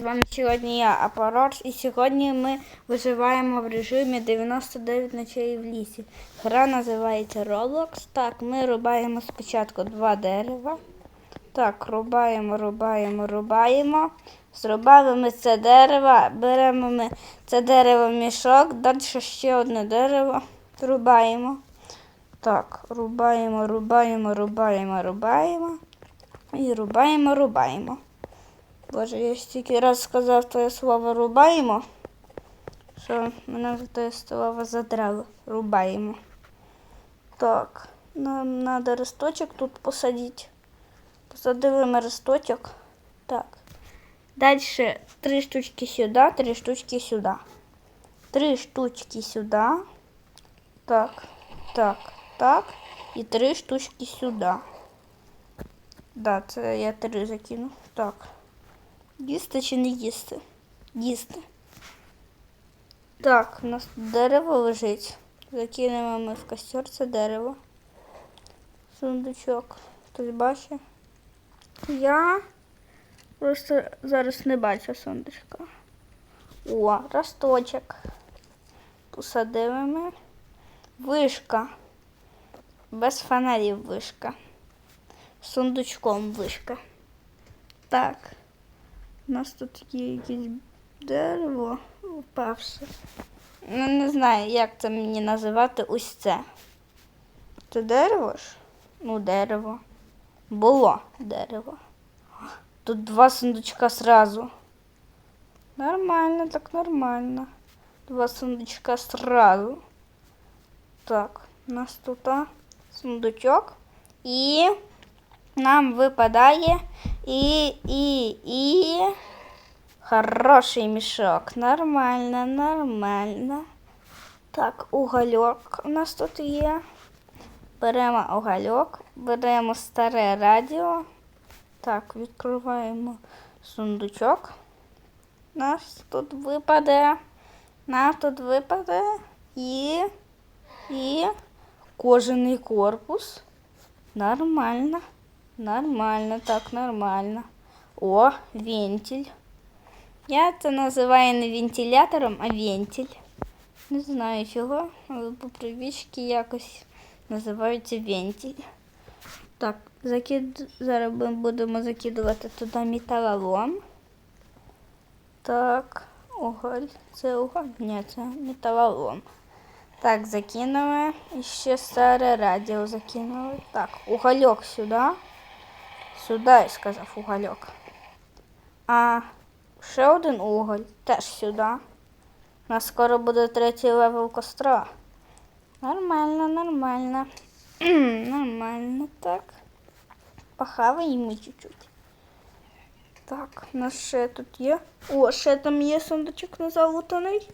З вами сьогодні я, Апарат, і сьогодні ми виживаємо в режимі 99 ночей в лісі. Гра називається Roblox. Так, ми рубаємо спочатку два дерева. Так, рубаємо, рубаємо, рубаємо. Зрубали ми це дерево, беремо ми це дерево в мішок, далі ще одне дерево рубаємо. Так, рубаємо, рубаємо, рубаємо, рубаємо. І рубаємо, рубаємо. Боже, я стільки раз сказав твоє слово рубаємо, що мене вже те слово задрало. Рубаємо. Так, нам треба росточок тут посадити. Посадили ми росточок. Так. Далі три штучки сюди, три штучки сюди. Три штучки сюди. Так, так, так. І три штучки сюди. Да, це я три закину. Так. Їсти чи не їсти? Їсти. Так, у нас дерево лежить. Закинемо ми в костер це дерево. Сундучок. Хтось бачить? Я просто зараз не бачу сундучка. О, росточок. Посадили. Вишка. Без фонарів вишка. Сундучком вишка. Так. У нас тут є якесь дерево впавше. Ну, не знаю, як це мені називати ось це. Це дерево ж? Ну, дерево. Було дерево. Тут два сундучка сразу. Нормально, так нормально. Два сундучка сразу. Так, у нас тут а, сундучок. І нам випадає і, і, і хороший мішок. Нормально, нормально. Так, угольок у нас тут є. Беремо угольок, беремо старе радіо. Так, відкриваємо сундучок. Нас тут випаде. Нам тут випаде і, і кожаний корпус. Нормально. Нормально, так, нормально. О, вентиль. Я це називаю не вентилятором, а вентиль. Не знаю чого, але по привичці якось називається вентиль. Так, закид... зараз ми будемо закидувати туди металолом. Так, уголь. Це уголь? Ні, це металолом. Так, закинули. І ще старе радіо закинули. Так, угольок сюди. Сюди, сказав угольок. А ще один уголь теж сюди. У нас скоро буде третій левел костра. Нормально, нормально. нормально, так. Похаваємо чуть-чуть. Так, у нас ще тут є. О, ще там є сундучок на залутаний.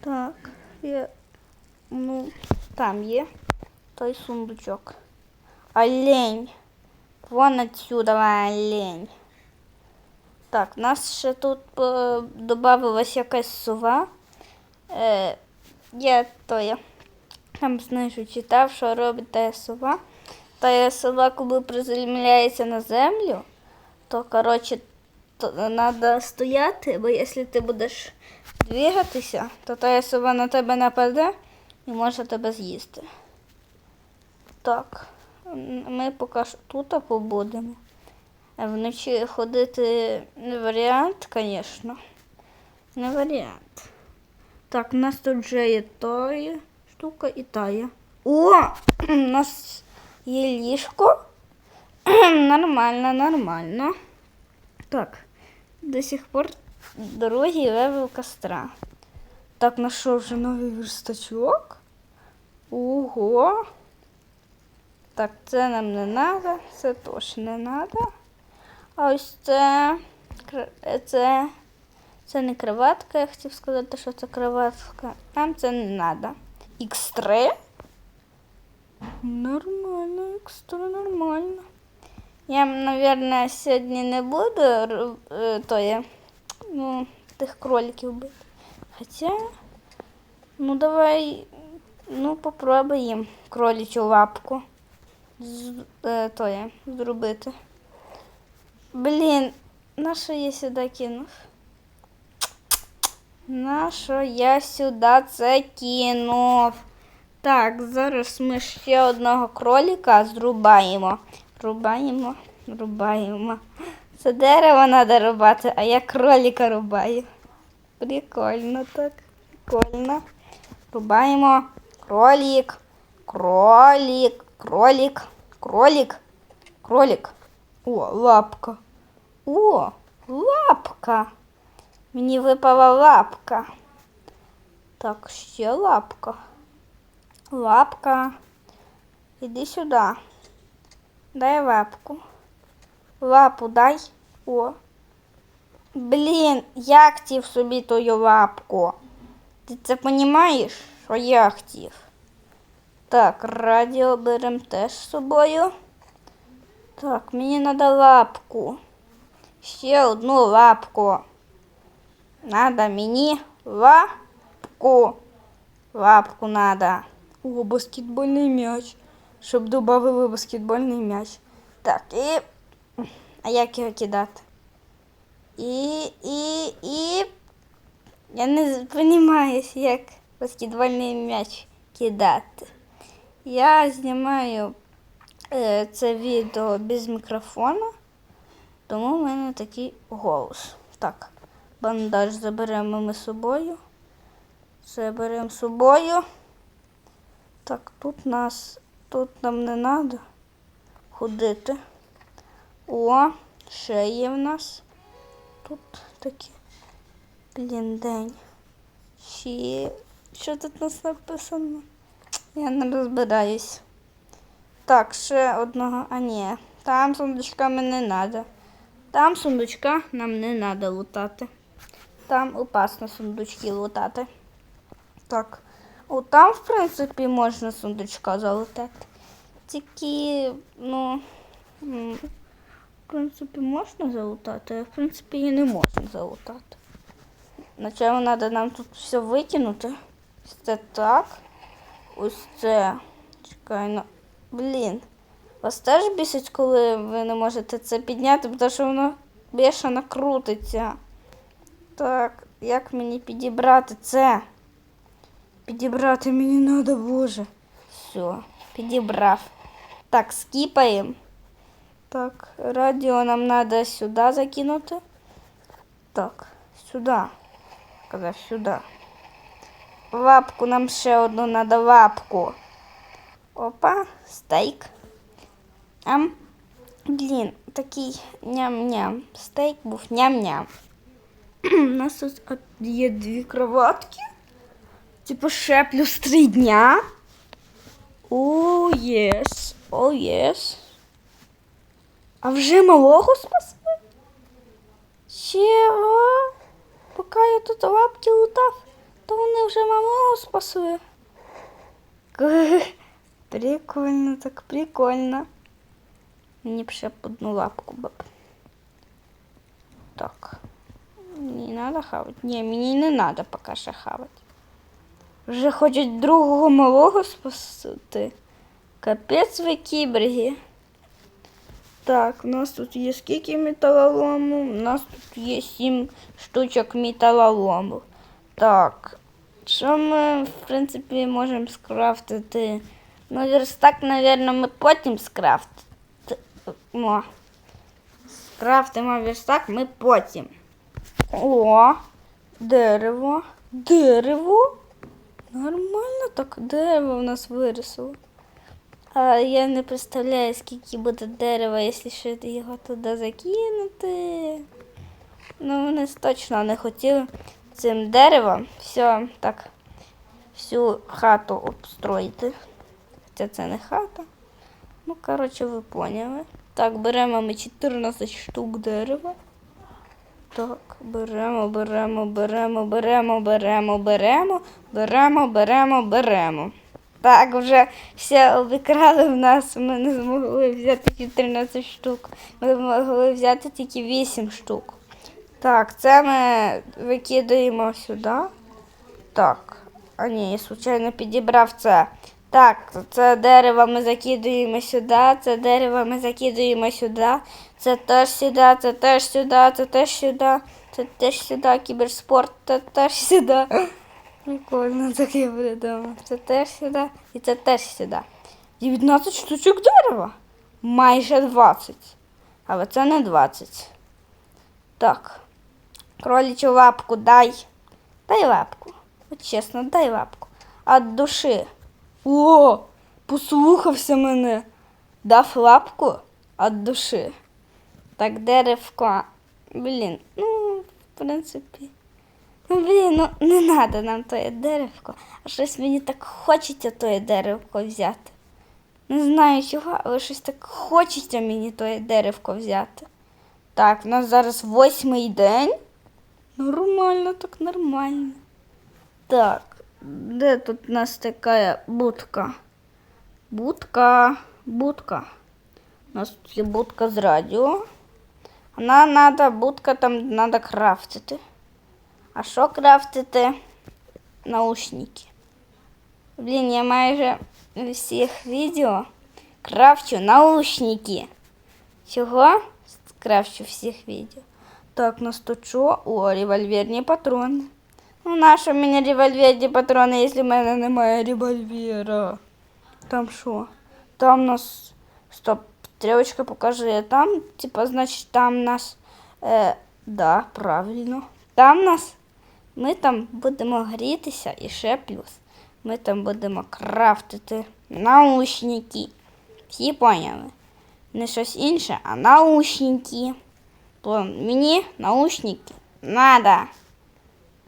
Так, є. Ну, там є той сундучок. Олень. Вон отсюда олень. Так, у нас ще тут е, додавалась якась сова. Е, я то я там знайшов, читав, що робить та сова. Та сова, коли приземляється на землю, то коротше то треба стояти, бо якщо ти будеш двигатися, то та сова на тебе нападе і може тебе з'їсти. Так. Ми поки що тут побудемо. Вночі ходити не варіант, звісно. Не варіант. Так, у нас тут вже є тая штука і тая. О! У нас є ліжко. нормально, нормально. Так, до сих пор дорогі левел костра. Так, нашов вже новий верстачок. Ого! Так, це нам не треба, це теж не треба. А ось це, це, це не кроватка, я хотів сказати, що це кроватка. Нам це не треба. X3? Нормально, X3 нормально. Я, мабуть, сьогодні не буду е, то я, ну, тих кроликів бити. Хоча, ну давай, ну, попробуємо кроличу лапку з, е, то є, зробити. Блін, на що я сюди кинув? На що я сюди це кинув? Так, зараз ми ще одного кроліка зрубаємо. Рубаємо, рубаємо. Це дерево треба рубати, а я кроліка рубаю. Прикольно так. Прикольно. Рубаємо кролік, кролік, кролік, кролік, кролік. О, лапка. О, лапка. Мені випала лапка. Так, ще лапка. Лапка. Іди сюди. Дай лапку. Лапу дай. О. Блін, я хотів собі тою лапку. Ти це розумієш, що я хотів? Так, радіо беремо теж з собою. Так, мені треба лапку. Ще одну лапку. Надо мені лапку. Лапку надо. О, баскетбольний м'яч. Щоб додали баскетбольний м'яч. Так, і. А як його кидати? І, і, і. Я не розумію, як баскетбольний м'яч кидати. Я знімаю е, це відео без мікрофона, тому в мене такий голос. Так, бандаж заберемо ми з собою. Це беремо з собою. Так, тут нас, тут нам не треба ходити. О, ще є в нас. Тут такі. Блін, день. Ще. Що тут у нас написано? Я не розбираюсь. Так, ще одного. А ні, там сундучками не треба. Там сундучка нам не треба лутати. Там опасно сундучки лутати. Так. О, там, в принципі, можна сундучка залутати. Тільки, ну, в принципі, можна залутати, а в принципі і не можна залутати. Спочатку треба нам тут все викинути. Це так. Ось це. Чекай, ну. Блін. Вас теж бісить, коли ви не можете це підняти, тому що воно бешено крутиться. Так, як мені підібрати це? Підібрати мені треба, боже. Все, підібрав. Так, скіпаємо. Так, радіо нам треба сюди закинути. Так, сюди. Казав, сюди. Лапку нам ще одну треба лапку. Опа, стейк. Ам. Блін, такий ням-ням. Стейк був ням-ням. У нас тут є дві кроватки. Типу ще плюс три дня. О, єс. О, єс. А вже малого спасли? Чого? Поки я тут лапки лутав, то вони вже малого спасли. Прикольно, так прикольно. Мені б ще б одну лапку б. Так. Мені треба хавати? Ні, мені не треба поки що хавати. Вже хочуть другого малого спасти. Капець ви кіберги. Так, у нас тут є скільки металолому? У нас тут є сім штучок металолому. Так. Що ми, в принципі, можемо скрафтити? Ну, верстак, мабуть, ми потім скрафтимо. Скрафтимо верстак ми потім. О, дерево. Дерево. Нормально так дерево в нас виросло. А я не представляю, скільки буде дерева, якщо ще його туди закинути. Ну, вони точно не хотіли цим деревом все так всю хату обстроїти. Хоча це не хата. Ну, коротше, ви поняли. Так, беремо ми 14 штук дерева. Так, беремо, беремо, беремо, беремо, беремо, беремо, беремо, беремо, беремо. Так, вже все обікрали в нас. Ми не змогли взяти 14 штук. Ми могли взяти тільки 8 штук. Так, це ми викидаємо сюди. Так. А ні, случайно підібрав це. Так, це дерево ми закидуємо сюди, це дерево ми закидуємо сюди, це теж сюди, це теж сюди, це теж сюди, це теж сюди, кіберспорт, це теж сюди. Прикольно, так я придумав. Це теж сюди і це теж сюди. 19 штучок дерева. Майже 20. Але це не 20. Так. Кролічу лапку дай. Дай лапку. От чесно, дай лапку. От душі. О, послухався мене. Дав лапку від душі. Так, деревко. Блін, ну, в принципі. Ну, блін, ну не треба нам тоє деревко. А щось мені так хочеться тоє деревко взяти. Не знаю чого, але щось так хочеться мені тоє деревко взяти. Так, у нас зараз восьмий день. Нормально, так нормально. Так, де тут у нас така будка? Будка, будка. У нас тут є будка з радіо. Вона надо, будка там надо крафтити. А що крафтити? Наушники. Блін, я майже в всіх відео крафчу наушники. Чого? Крафчу всіх відео. Так, на що? О, револьверні патрони. Ну, нащо мені револьверні патрони, якщо в мене немає револьвера? Там що? Там нас. Стоп, стрілочка покажи. Там, типа, значить, там нас. Е, да, правильно. Там нас. Ми там будемо грітися і ще плюс. Ми там будемо крафтити наушники. Всі поняли? Не щось інше, а наушники. То мені наушники надо.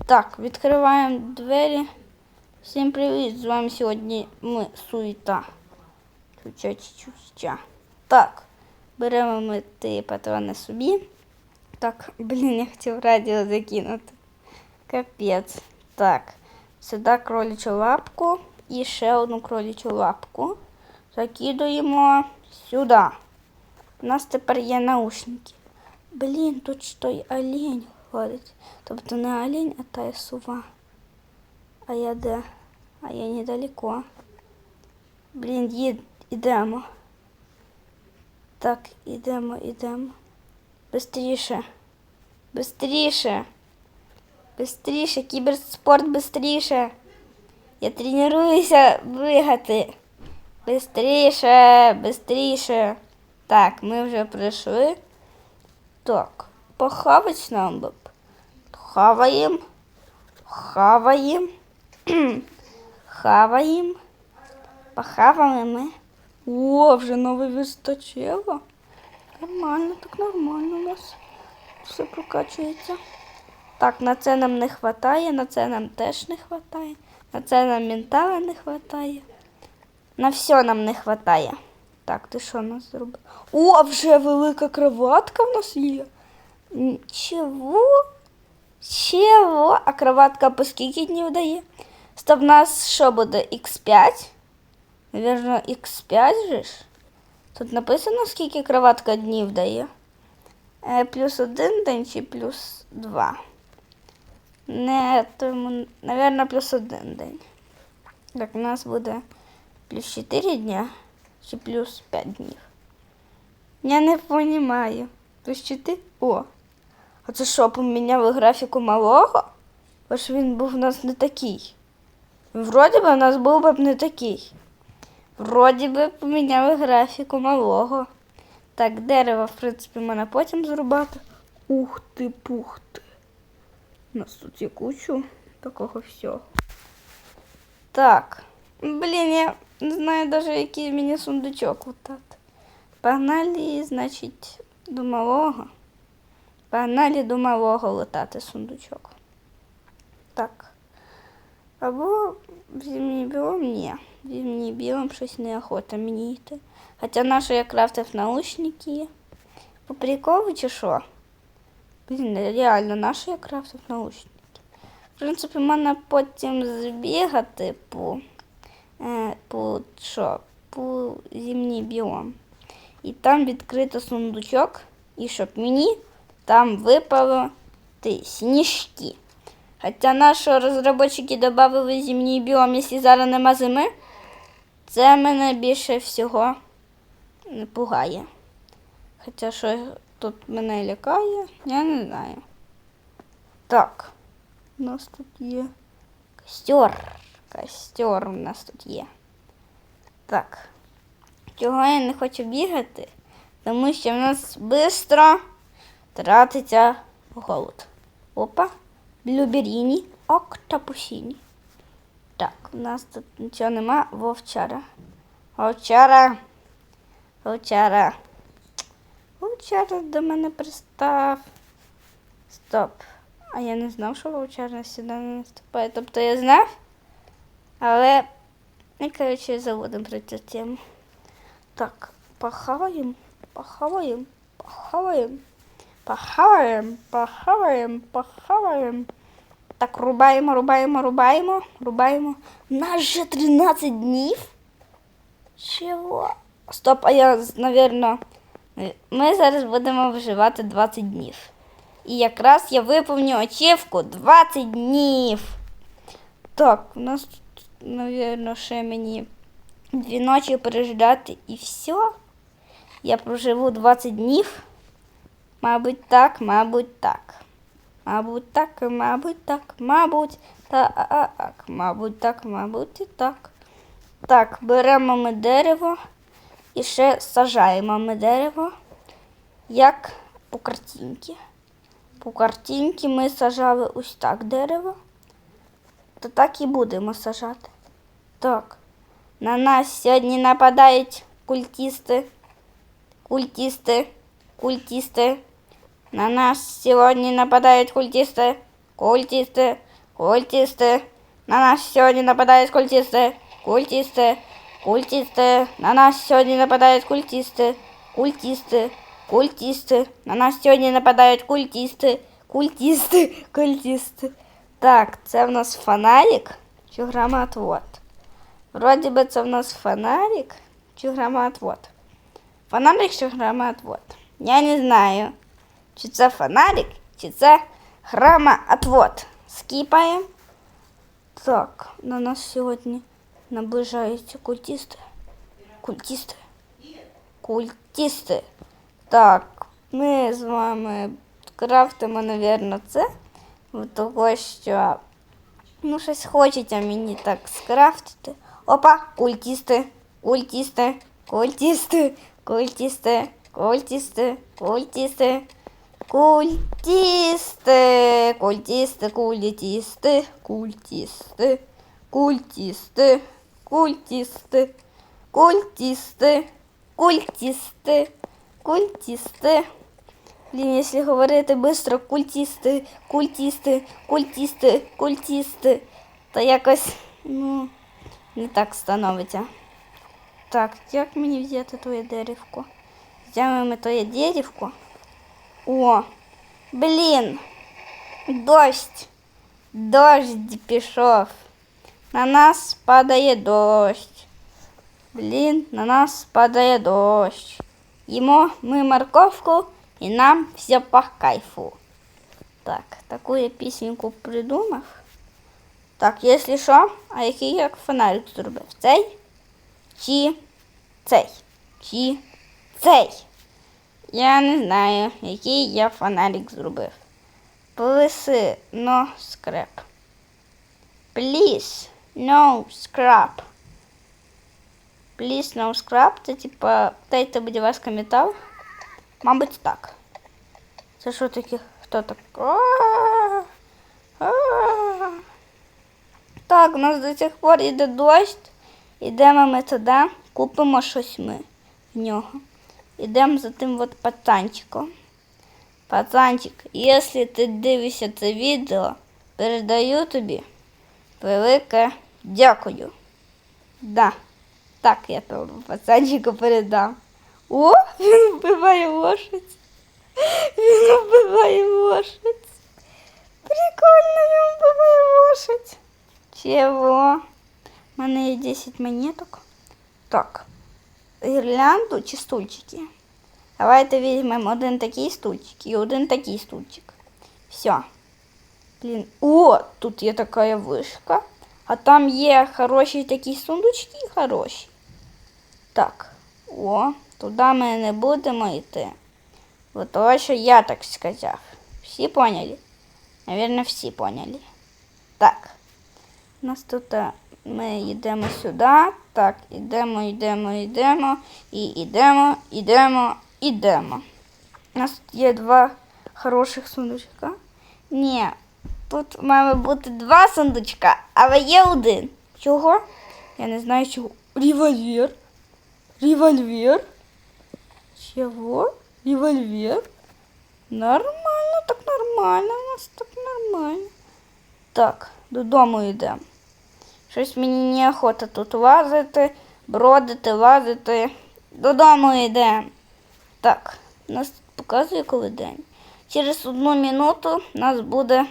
Так, відкриваємо двері. Всім привіт! З вами сьогодні ми суєта. Чуча-чуча. Так, беремо ми ті патрони собі. Так, блін, я хотів радіо закинути. Капець. Так, сюди кролячу лапку і ще одну кролячу лапку. Закидуємо сюди. У нас тепер є наушники. Блін, тут що й олень ходить. Тобто не олень, а та й сова. А я де? А я недалеко. Блін, їд, ідемо. Так, ідемо, ідемо. Бистріше. Бистріше. Бистріше, кіберспорт бистріше. Я тренуюся бігати. Бистріше, бистріше. Так, ми вже прийшли. Так, похавать нам б. Хаваємо. Хаваємо. Хаваємо. Похавали. О, вже нове вистачило. Нормально, так нормально у нас все прокачується. Так, на це нам не вистачає, на це нам теж не вистачає, на це нам ментала не вистачає. На все нам не вистачає. Так, ти що нас зробив? О, а вже велика кроватка в нас є. Чого? Чого? А кроватка по скільки днів дає? Стоп, в нас що буде? Х5? Навірно, Х5 же ж? Тут написано, скільки кроватка днів дає. Е, плюс один день чи плюс два? Не, тому, навірно, плюс один день. Так, у нас буде плюс 4 дня чи плюс 5 днів. Я не розумію. Плюс 4? О. А це що, поміняли графіку малого? Бо ж він був у нас не такий. Вроді би у нас був би не такий. Вроді би поміняли графіку малого. Так, дерево, в принципі, мене потім зрубати. Ух ти, пух ти. У нас тут є кучу такого всього. Так. Блін, я не знаю навіть, який мені сундучок лутати. Погнали, значить, до малого. Погнали до малого летати сундучок. Так. Або в зимній білом ні. В зимній білом щось неохота мені йти. Хоча наша я крафтив наушники. По приколу чи що? Блін, реально, наша я крафтив наушники. В принципі, можна потім збігати по, е, по що? По зимній біом. І там відкрито сундучок, і щоб мені там випало ти, сніжки. Хоча наші розробники додали зимній біом, якщо зараз нема зими, Це мене більше всього не пугає. Хоча що тут мене лякає, я не знаю. Так, у нас тут є костер. Костер у нас тут є. Так. Чого я не хочу бігати? Тому що в нас швидко тратиться голод. Опа, блюберіні, октопусіні. Так, у нас тут нічого нема. Вовчара. Вовчара. Вовчара. Вовчара до мене пристав. Стоп. А я не знав, що вовчара сюди не наступає. Тобто я знав, але ну, коротше, забудемо про цю тему. Так, похаваємо, похаваємо, похаваємо, похаваємо, похаваємо, похаваємо. Так, рубаємо, рубаємо, рубаємо, рубаємо. У нас же 13 днів. Чого? Стоп, а я, напевно, ми зараз будемо виживати 20 днів. І якраз я виповню очівку 20 днів. Так, у нас тут, ще мені дві ночі переждати і все. Я проживу 20 днів. Мабуть, так, мабуть, так. Мабуть, так, мабуть, так, мабуть, так, мабуть, так, мабуть, і так. Так, беремо ми дерево і ще сажаємо ми дерево, як по картинці. По картинці ми сажали ось так дерево, то так і будемо сажати. Так, на нас сьогодні нападають культисти, культисти, культисти. На нас сьогодні нападають культисти, культисти, культисти. На нас сьогодні нападають культисти, культисти, культисти. На нас сьогодні нападають культисти, культисти, культисти. На нас сьогодні нападають культисти, культисти, культисти. Так, це в нас фонарик чи громоотвод? Вроді би це в нас фонарик чи громоотвод. Фонарик чи громоотвод? Я не знаю. Чи це фонарик, чи це громоотвод. Скіпаємо. Так, на нас сьогодні наближаються культисти. Культисти. Культисти. Так, ми з вами крафтимо, мабуть, це. Того, що ну, щось хочеться мені так скрафтити. Опа, культисти, культисти, культисти, культисти, культисти, культисти. Культисти, культисти, культисти, культисти, культисти, культисти, культисти, культисти, культисти. Блін, якщо говорити швидко, культисти, культисти, культисти, культисти, то якось, ну, не так становиться. Так, як мені взяти твоє деревко? Взяємо твоє деревко. О, блін, дощ. Дощ пішов. На нас падає дощ. Блін, на нас падає дощ. Їмо ми морковку І нам все по кайфу. Так, таку я пісеньку придумав. Так, якщо що, а який як фонарик зробив? Цей? Чи цей? Чи цей? Я не знаю, який я фонарик зробив. Please, no scrap. Please, no scrap. Please, no scrap. Це типа, дайте, будь ласка, метал. Мабуть, так. Це що таке? Хто так? Так, у нас до сих пор іде дощ. Ідемо ми туди, купимо щось ми в нього. Ідемо за тим от пацанчиком. Пацанчик, якщо ти дивишся це відео, передаю тобі велике дякую. Да, так я тому пацанчику передам. О, він вбиває лошадь. Він вбиває лошадь. Прикольно, він вбиває лошадь. Чого? У мене є 10 монеток. Так. Гірлянду чи стульчики? Давайте візьмемо один такий стульчик і один такий стульчик. Все. Блін. О, тут є така вишка. А там є хороші такі сундучки, хороші. Так. О, туди ми не будемо йти. Бо того, що я так сказав. Всі поняли? Навірно, всі поняли. Так. У нас тут ми йдемо сюди. Так, йдемо, йдемо, йдемо. І йдемо, йдемо, йдемо. У нас тут є два хороших сундучка. Ні, тут має бути два сундучка, але є один. Чого? Я не знаю чого. Револьвер. Револьвер. Чого? Револьвер. Нормально, так нормально. У нас так нормально. Так, додому йдемо. Щось мені неохота тут лазити, бродити, лазити. Додому йдемо. Так, нас показує коли день. Через одну минуту у нас буде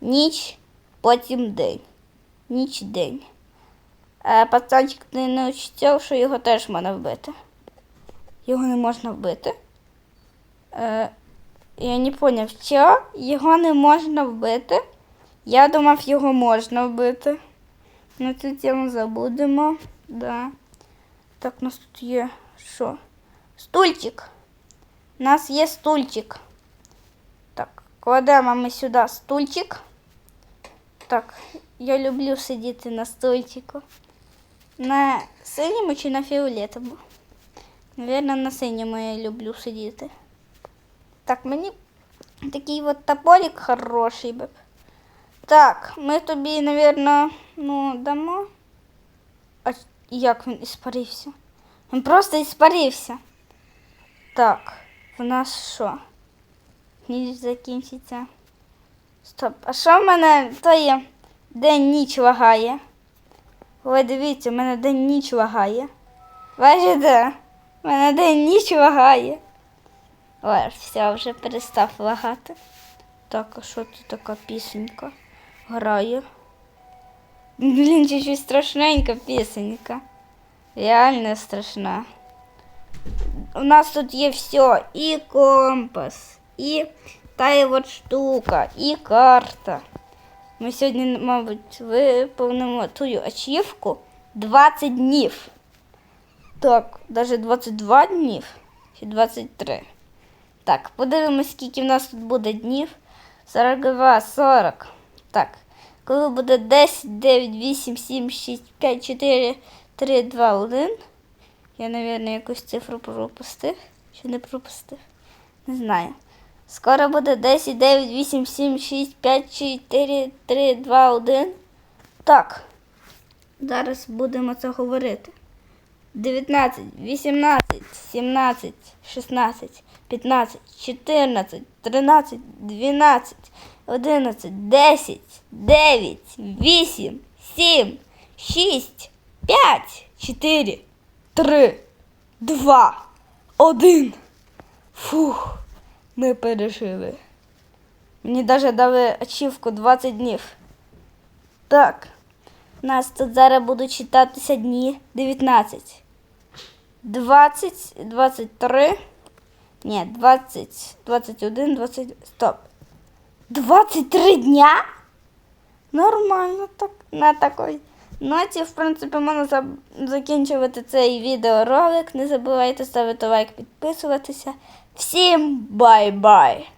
ніч, потім день. Ніч день. Пацанчик ти не учтів, що його теж можна вбити. Його не можна вбити. Е, я не поняв, що його не можна вбити. Я думав, його можна вбити. На цю тему забудемо. Да. Так, у нас тут є що? Стульчик. У нас є стульчик. Так, кладемо ми сюди стульчик. Так, я люблю сидіти на стульчику. На синьому чи на фіолетовому? Навірно, на синьому я люблю сидіти. Так, мені такий от топорик хороший би. Так, ми тобі, навірно, ну, дамо. А як він іспарився? Він просто іспарився. Так, в нас що? Ніч закінчиться. Стоп, а що в мене то є день ніч лагає? Ой, дивіться, в мене день ніч лагає. Бачите? В мене день ніч лагає. Ой, все, вже перестав лагати. Так, а що це така пісенька грає? Блін, щось страшненька пісенька. Реально страшна. У нас тут є все. І компас, і та от штука, і карта. Ми сьогодні, мабуть, виповнимо ту ачівку 20 днів. Так, навіть 22 днів чи 23. Так, подивимось, скільки в нас тут буде днів. 42, 40. Так. Коли буде 10, 9, 8, 7, 6, 5, 4, 3, 2, 1. Я, мабуть, якусь цифру пропустив. Чи не пропустив? Не знаю. Скоро буде 10, 9, 8, 7, 6, 5, 4, 3, 2, 1. Так. Зараз будемо це говорити. 19, 18, 17, 16, 15, 14, 13, 12, 11, 10, 9, 8, 7, 6, 5, 4, 3, 2, 1. Фух, ми пережили. Мені навіть дали ачівку 20 днів. Так, нас тут зараз будуть читатися дні 19. 20, 23. Ні, 20, 21, 20. Стоп. 23 дня? Нормально так. На такій ноті, в принципі, можна за- закінчувати цей відеоролик. Не забувайте ставити лайк, підписуватися. Всім бай-бай!